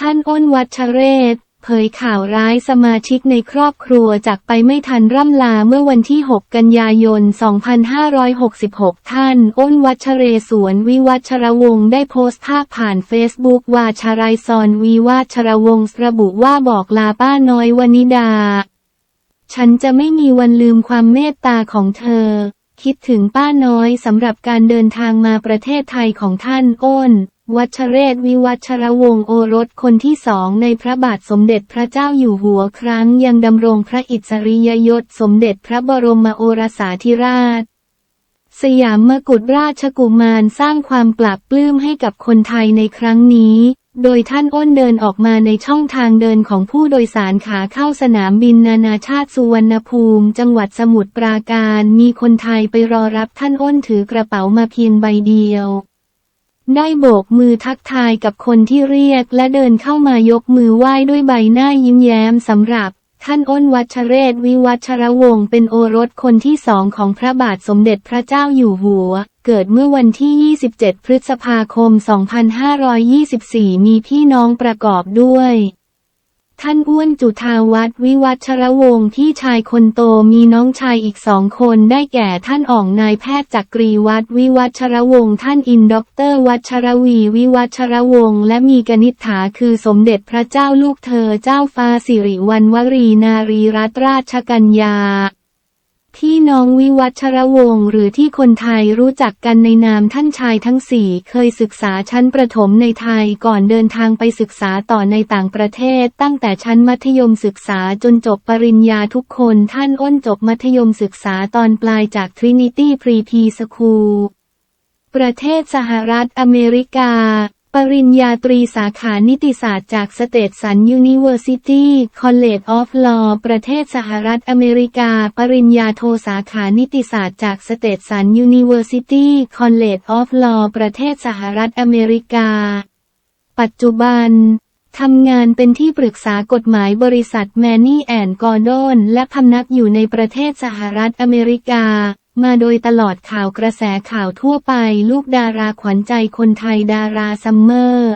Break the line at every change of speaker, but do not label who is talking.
ท่านอ้นวัชเรศ เผยข่าวร้ายสมาชิกในครอบครัวจากไปไม่ทันร่ำลาเมื่อวันที่ 6 กันยายน 2566 ท่านอ้นวัชเรศวรวิวัชรวงศ์ได้โพสต์ภาพผ่านเฟซบุ๊กว่าชารายซอนวิวัชรวงศ์ระบุว่าบอกลาป้าน้อยวนิดา ฉันจะไม่มีวันลืมความเมตตาของเธอ คิดถึงป้าน้อยสำหรับการเดินทางมาประเทศไทยของท่านอ้น วัชเรศวิวัชรวงศ์โอรสคนที่สองในพระบาทสมเด็จพระเจ้าอยู่หัวครั้งยังดำรงพระอิสริยยศสมเด็จพระบรมโอรสาธิราช สยามมกุฎราชกุมารสร้างความปราบปลื้มให้กับคนไทยในครั้งนี้ โดยท่านอ้นเดินออกมาในช่องทางเดินของผู้โดยสารขาเข้าสนามบินนานาชาติสุวรรณภูมิ จังหวัดสมุทรปราการ มีคนไทยไปรอรับท่านอ้นถือกระเป๋ามาเพียงใบเดียว ได้โบกมือทักทายกับคนที่เรียกและเดินเข้ามายกมือไหว้ด้วยใบหน้ายิ้มแย้มสำหรับ ท่านอ้นวัชเรศวิวัชรวงศ์เป็นโอรสคนที่สองของพระบาทสมเด็จพระเจ้าอยู่หัว เกิดเมื่อวันที่ 27 พฤษภาคม 2524 มีพี่น้องประกอบด้วย ท่านอ้วนจุธาวัฒน์วิวัชรวงศ์พี่ชายคนโตมีน้องชายอีกสองคนได้แก่ท่านอ่องนายแพทย์จักรีวัฒน์วิวัชรวงศ์ท่านอินด็อกเตอร์วัชรวีวิวัชรวงศ์และมีกนิษฐาคือสมเด็จพระเจ้าลูกเธอเจ้าฟ้าสิริวัณวรีนารีรัตนราชกัญญา พี่น้องวิวัชรวงศ์หรือที่คนไทยรู้จักกันในนามท่านชายทั้งสี่เคยศึกษาชั้นประถมในไทยก่อนเดินทางไปศึกษาต่อในต่างประเทศ ตั้งแต่ชั้นมัธยมศึกษาจนจบปริญญาทุกคนท่านอ้นจบมัธยมศึกษาตอนปลายจาก Trinity Pre-P School ประเทศสหรัฐอเมริกา ปริญญาตรีสาขานิติศาสตร์จากสเตทสันยูนิเวอร์ซิตี้คอลเลจออฟลอประเทศสหรัฐอเมริกา ปริญญาโทสาขานิติศาสตร์จากสเตทสันยูนิเวอร์ซิตี้คอลเลจออฟลอประเทศสหรัฐอเมริกา ปัจจุบันทำงานเป็นที่ปรึกษากฎหมายบริษัทแมนนี่แอนกอร์ดอนและพำนักอยู่ในประเทศสหรัฐอเมริกา มาโดยตลอดข่าวกระแสข่าวทั่วไป ลูกดาราขวัญใจคนไทยดาราซัมเมอร์